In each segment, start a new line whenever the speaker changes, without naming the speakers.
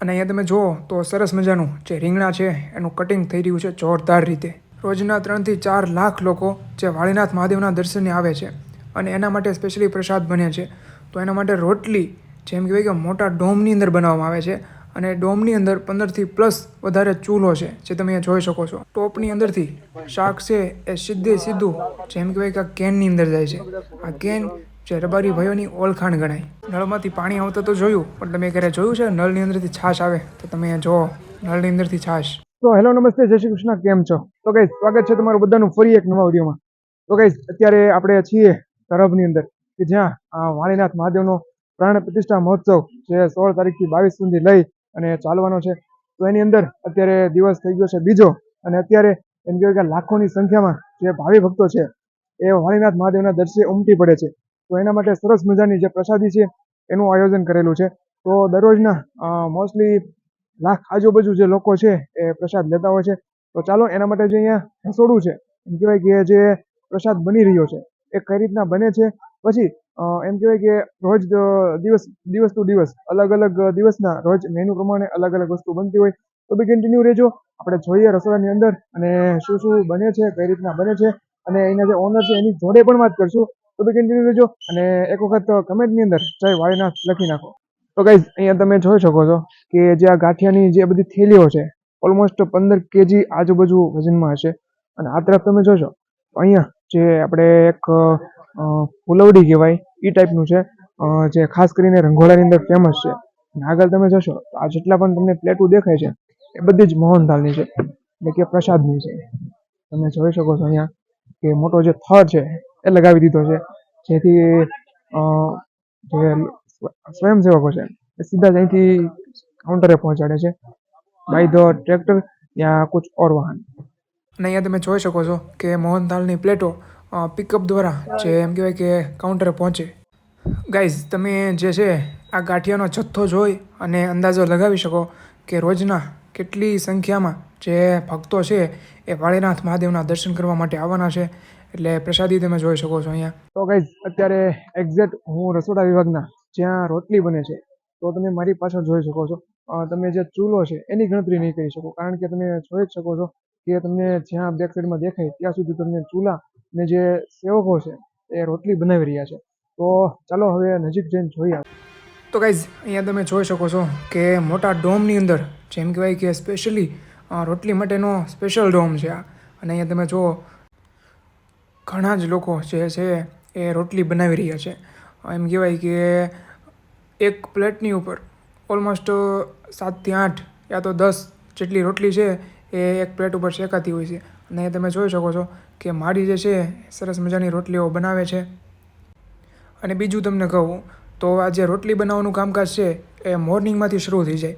અને અહીંયા તમે જુઓ તો સરસ મજાનું જે રીંગણા છે, એનું કટિંગ થઈ રહ્યું છે જોરદાર રીતે. રોજના ત્રણથી ચાર લાખ લોકો જે વાળીનાથ મહાદેવના દર્શને આવે છે અને એના માટે સ્પેશિયલી પ્રસાદ બને છે. તો એના માટે રોટલી જેમ કહેવાય કે મોટા ડોમની અંદર બનાવવામાં આવે છે અને ડોમની અંદર પંદરથી પ્લસ વધારે ચૂલો છે જે તમે અહીંયા જોઈ શકો છો. ટોપની અંદરથી શાક છે એ સીધે સીધું જેમ કહેવાય કે આ કેનની અંદર જાય છે. આ કેન જે રબારી ભાઈઓની ઓળખાણ ગણાય. નળમાંથી પાણી આવતું તો જોયું, પણ તમે ક્યારે જોયું છે? નળની અંદરથી છાશ આવે, તો તમે જો નળની અંદરથી છાશ. તો હેલો, નમસ્તે, જય શ્રી કૃષ્ણ, કેમ છો? તો કઈ સ્વાગત છે તમારું બધાનું ફરી એક નવા વિડીયોમાં. તો કઈ અત્યારે આપણે છીએ તરફની અંદર, કે જ્યાં વાણીનાથ મહાદેવનો પ્રાણ પ્રતિષ્ઠા મહોત્સવ જે સોળ તારીખથી બાવીસ સુધી લઈ અને ચાલવાનો છે. તો એની અંદર અત્યારે દિવસ થઈ ગયો છે બીજો, અને અત્યારે એમ કહેવાય કે લાખોની સંખ્યામાં જે ભાવિ ભક્તો છે, એ વાણીનાથ મહાદેવના દર્શે ઉમટી પડે છે. તો એના માટે સરસ મજાની જે પ્રસાદી છે, એનું આયોજન કરેલું છે. તો દરરોજના મોસ્ટલી લાખ આજુબાજુ જે લોકો છે, એ પ્રસાદ લેતા હોય છે. તો ચાલો, એના માટે જે અહીંયા રસોડું છે, એમ કહેવાય કે જે પ્રસાદ બની રહ્યો છે, એ કઈ રીતના બને છે? પછી એમ કહેવાય કે રોજ દિવસ દિવસ ટુ દિવસ, અલગ અલગ દિવસના રોજ મેનુ પ્રમાણે અલગ અલગ વસ્તુ બનતી હોય. તો બી કન્ટિન્યુ રહેજો. આપણે જોઈએ રસોડાની અંદર અને શું શું બને છે, કઈ રીતના બને છે અને એના જે ઓનર છે, એની જોડે પણ વાત કરશું. તો બી કન્ટિન્યુ રહેજો અને એક વખત કમેન્ટની અંદર જય વાળીનાથ લખી નાખો. તો ગાઈઝ અહીંયા તમે જોઈ શકો છો કે જે આ ગાંઠિયાની જે બધી થેલીઓ છે ઓલમોસ્ટ પંદર કેજી આજુબાજુ વજનમાં હશે. અને આ તરફ તમે જોશો અહીંયા જે આપણે એક ફુલવડી કહેવાય એ ટાઈપનું છે જે ખાસ કરીને રંગોળાની અંદર ફેમસ છે. અને આગળ તમે જોશો, તો આ જેટલા પણ તમને પ્લેટો દેખાય છે, એ બધી જ મોહનથાળની છે, એટલે કે પ્રસાદની છે. તમે જોઈ શકો છો અહીંયા કે મોટો જે થર છે એ લગાવી દીધો છે. જેથી જે સ્વયંસેવકો છે, એ સીધા જ અહીંથી કાઉન્ટરે પહોંચાડે છે. બાય ધ ટ્રેક્ટર યા કુછ ઓર વાહન. અને અહીંયા તમે જોઈ શકો છો કે મોહનથાલની પ્લેટો પિકઅપ દ્વારા જે એમ કહેવાય કે કાઉન્ટરે પહોંચે. ગાઈઝ તમે જે છે, આ ગાંઠિયાનો જથ્થો જોઈ અને અંદાજો લગાવી શકો કે રોજના કેટલી સંખ્યામાં જે ભક્તો છે, એ વાળીનાથ મહાદેવના દર્શન કરવા માટે આવવાના છે. એટલે પ્રસાદી તમે જોઈ શકો છો અહીંયા. તો ગાઈઝ અત્યારે એક્ઝેક્ટ હું રસોડા વિભાગના જ્યાં રોટલી બને છે, તો તમે મારી પાછળ જોઈ શકો છો. તમે જે ચૂલો છે, એની ગણતરી નહીં કરી શકો, કારણ કે તમે જોઈ જ શકો છો કે તમને જ્યાં બેક સાઈડમાં દેખાય, ત્યાં સુધી તમને ચૂલા ને જે સેવકો છે, એ રોટલી બનાવી રહ્યા છે. તો ચાલો હવે નજીક જઈને જોઈએ તો ગાઈઝ અહીંયા તમે જોઈ શકો છો કે મોટા ડોમની અંદર, જેમ કહેવાય કે સ્પેશિયલી રોટલી માટેનો સ્પેશિયલ ડોમ છે આ. અને અહીંયા તમે જુઓ ઘણા જ લોકો જે છે એ રોટલી બનાવી રહ્યા છે. એમ કહેવાય કે એક પ્લેટની ઉપર ઓલમોસ્ટ સાતથી આઠ યા તો દસ જેટલી રોટલી છે એ એક પ્લેટ ઉપર શેકાતી હોય છે. અને એ તમે જોઈ શકો છો કે મારી જે છે સરસ મજાની રોટલીઓ બનાવે છે. અને બીજું તમને કહું તો આ જે રોટલી બનાવવાનું કામકાજ છે એ મોર્નિંગમાંથી શરૂ થઈ જાય.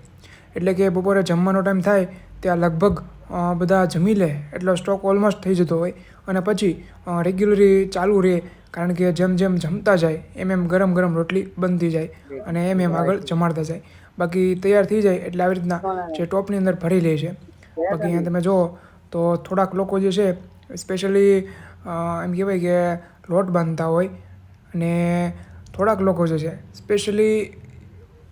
એટલે કે બપોરે જમવાનો ટાઈમ થાય ત્યાં લગભગ બધા જમી લે. એટલો સ્ટોક ઓલમોસ્ટ થઈ જતો હોય. અને પછી રેગ્યુલરી ચાલુ રહે. કારણ કે જેમ જેમ જમતા જાય એમ એમ ગરમ ગરમ રોટલી બનતી જાય અને એમ એમ આગળ જમાડતા જાય. બાકી તૈયાર થઈ જાય એટલે આવી રીતના જે ટોપની અંદર ભરી લે છે. બાકી અહીંયા તમે જુઓ તો થોડાક લોકો જે છે સ્પેશિયલી એમ કહેવાય કે લોટ બાંધતા હોય અને થોડાક લોકો જે છે સ્પેશિયલી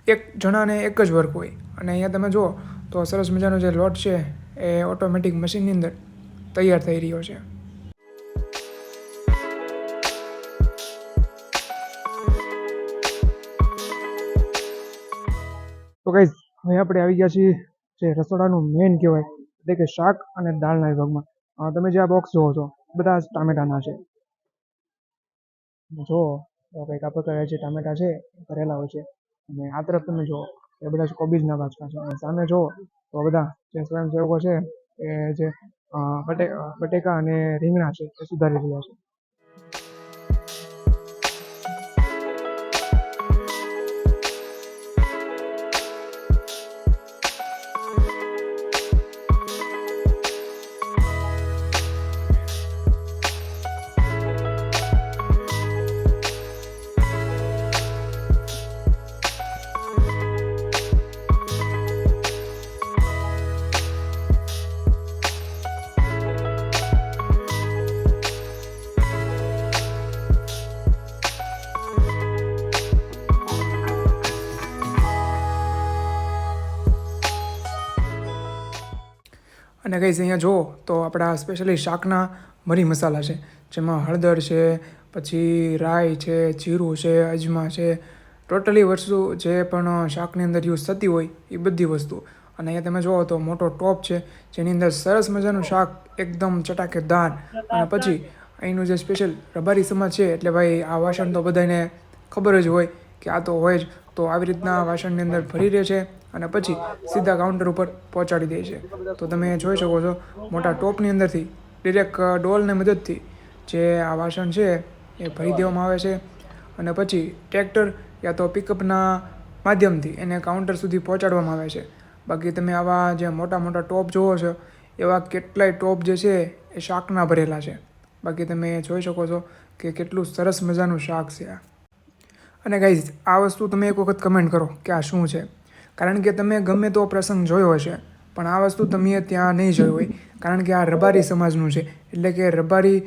એક જણાને એક જ વર્ક હોય. અને અહીંયા તમે જુઓ તો સરસ મજાનો જે લોટ છે એ ઓટોમેટિક મશીનની અંદર તૈયાર થઈ રહ્યો છે. તો કઈ હવે આપણે આવી ગયા છીએ જે રસોડાનું મેઇન કહેવાય, એટલે કે શાક અને દાળના વિભાગમાં. તમે જે આ બોક્સ જોવો છો, બધા ટામેટાના છે. જો કંઈક આ પ્રકારે જે ટામેટા છે ભરેલા હોય છે. અને આ તરફ તમે જુઓ. એ બધા કોબીજ કોબીજના બાજકા છે. અને સામે જુઓ તો બધા જે સ્વયંસેવકો છે એ જે બટેકા અને રીંગણા છે એ સુધારી રહ્યા છે. અને કઈ અહીંયા જુઓ તો આપણા સ્પેશિયલી શાકના મરી મસાલા છે. જેમાં હળદર છે, પછી રાઈ છે, જીરું છે, અજમા છે. ટોટલી વસ્તુ જે પણ શાકની અંદર યુઝ થતી હોય એ બધી વસ્તુ. અને અહીંયા તમે જુઓ તો મોટો ટોપ છે, જેની અંદર સરસ મજાનું શાક એકદમ ચટાકેદાર. અને પછી અહીંનું જે સ્પેશિયલ રબારી સમાજ છે, એટલે ભાઈ આ વાસણ તો બધાને ખબર જ હોય કે આ તો હોય જ. તો આવી રીતના વાસણની અંદર ભરી રહે છે. અને પછી સીધા કાઉન્ટર ઉપર પહોંચાડી દે છે. તો તમે જોઈ શકો છો, મોટા ટોપની અંદરથી ડિરેક્ટ ડોલને મદદથી જે આ વાસણ છે એ ભરી દેવામાં આવે છે. અને પછી ટ્રેક્ટર યા તો પિકઅપના માધ્યમથી એને કાઉન્ટર સુધી પહોંચાડવામાં આવે છે. બાકી તમે આવા જે મોટા મોટા ટોપ જુઓ છો, એવા કેટલાય ટોપ જે છે એ શાકના ભરેલા છે. બાકી તમે જોઈ શકો છો કે કેટલું સરસ મજાનું શાક છે આ. અને ગાઈઝ આ વસ્તુ તમે એક વખત કમેન્ટ કરો કે આ શું છે? કારણ કે તમે ગમે તો પ્રસંગ જોયો હશે, પણ આ વસ્તુ તમે ત્યાં નહીં જોઈ હોય. કારણ કે આ રબારી સમાજનું છે. એટલે કે રબારી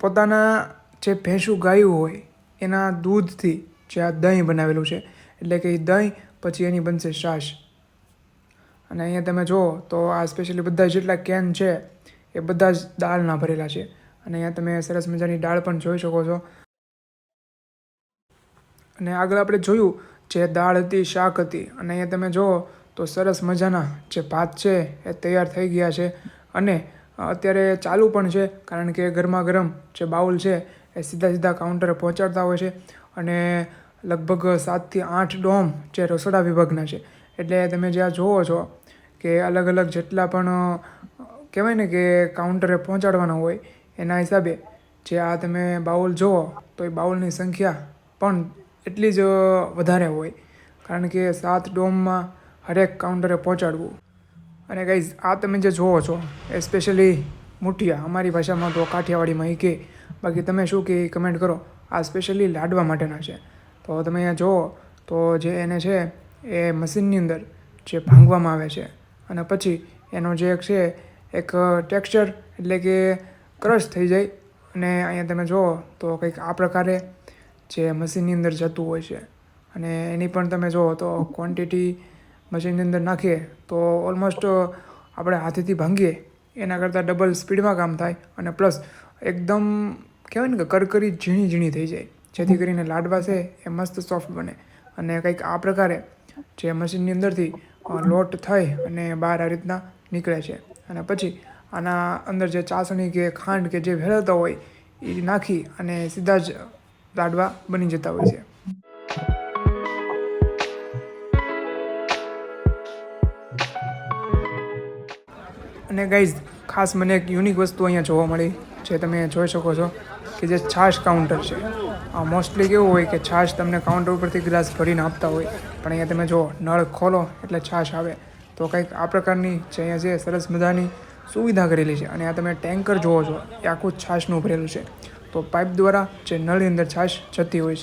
પોતાના જે ભેંસું ગાયું હોય, એના દૂધથી જે આ દહીં બનાવેલું છે, એટલે કે એ દહીં પછી એની બનશે છાશ. અને અહીંયા તમે જુઓ તો આ સ્પેશિયલી બધા જેટલા કેન છે, એ બધા જ દાળના ભરેલા છે. અને અહીંયા તમે સરસ મજાની દાળ પણ જોઈ શકો છો. અને આગળ આપણે જોયું જે દાળ હતી, શાક હતી. અને અહીંયા તમે જુઓ તો સરસ મજાના જે ભાત છે એ તૈયાર થઈ ગયા છે. અને અત્યારે ચાલુ પણ છે, કારણ કે ગરમા ગરમ જે બાઉલ છે એ સીધા સીધા કાઉન્ટરે પહોંચાડતા હોય છે. અને લગભગ સાતથી આઠ ડોમ જે રસોડા વિભાગના છે. એટલે તમે જ્યાં જુઓ છો કે અલગ અલગ જેટલા પણ કહેવાય ને કે કાઉન્ટરે પહોંચાડવાના હોય, એના હિસાબે જે આ તમે બાઉલ જુઓ તો એ બાઉલની સંખ્યા પણ એટલી જ વધારે હોય. કારણ કે સાત ડોમમાં હરેક કાઉન્ટરે પહોંચાડવું. અને ગાઈઝ આ તમે જે જુઓ છો એ સ્પેશિયલી મુઠિયા, અમારી ભાષામાં તો કાઠિયાવાડીમાં એ કહે બાકી તમે શું કે કમેન્ટ કરો. આ સ્પેશિયલી લાડવા માટેના છે. તો તમે અહીંયા જુઓ, તો જે એને છે, એ મશીનની અંદર જે ભાંગવામાં આવે છે. અને પછી એનો જે એક છે, એક ટેક્સચર એટલે કે ક્રશ થઈ જાય. અને અહીંયા તમે જુઓ, તો કંઈક આ પ્રકારે જે મશીનની અંદર જતું હોય છે. અને એની પણ તમે જુઓ તો ક્વોન્ટિટી મશીનની અંદર નાખીએ તો ઓલમોસ્ટ આપણે હાથેથી ભાંગીએ, એના કરતાં ડબલ સ્પીડમાં કામ થાય અને પ્લસ એકદમ કહેવાય ને કે કરકરી ઝીણી ઝીણી થઈ જાય. જેથી કરીને લાડવા છે એ મસ્ત સોફ્ટ બને. અને કંઈક આ પ્રકારે જે મશીનની અંદરથી લોટ થઈ અને બહાર આ રીતના નીકળે છે. અને પછી આના અંદર જે ચાસણી કે ખાંડ કે જે ભેળવતા હોય એ નાખી અને સીધા જ લાડવા બની જતા હોય છે. અને ગાઈઝ ખાસ મને એક યુનિક વસ્તુ અહીંયા જોવા મળી, જે તમે જોઈ શકો છો કે જે છાશ કાઉન્ટર છે. આ મોસ્ટલી કેવું હોય કે છાશ તમને કાઉન્ટર ઉપરથી ગ્લાસ ભરીને આપતા હોય, પણ અહીંયા તમે જો નળ ખોલો એટલે છાશ આવે. તો કંઈક આ પ્રકારની જે અહીંયા છે સરસ મજાની સુવિધા કરેલી છે. અને આ તમે ટેન્કર જોવો છો, એ આખું છાશનું ભરેલું છે. તો પાઇપ દ્વારા જે નળની અંદર છાશ જતી હોય છે.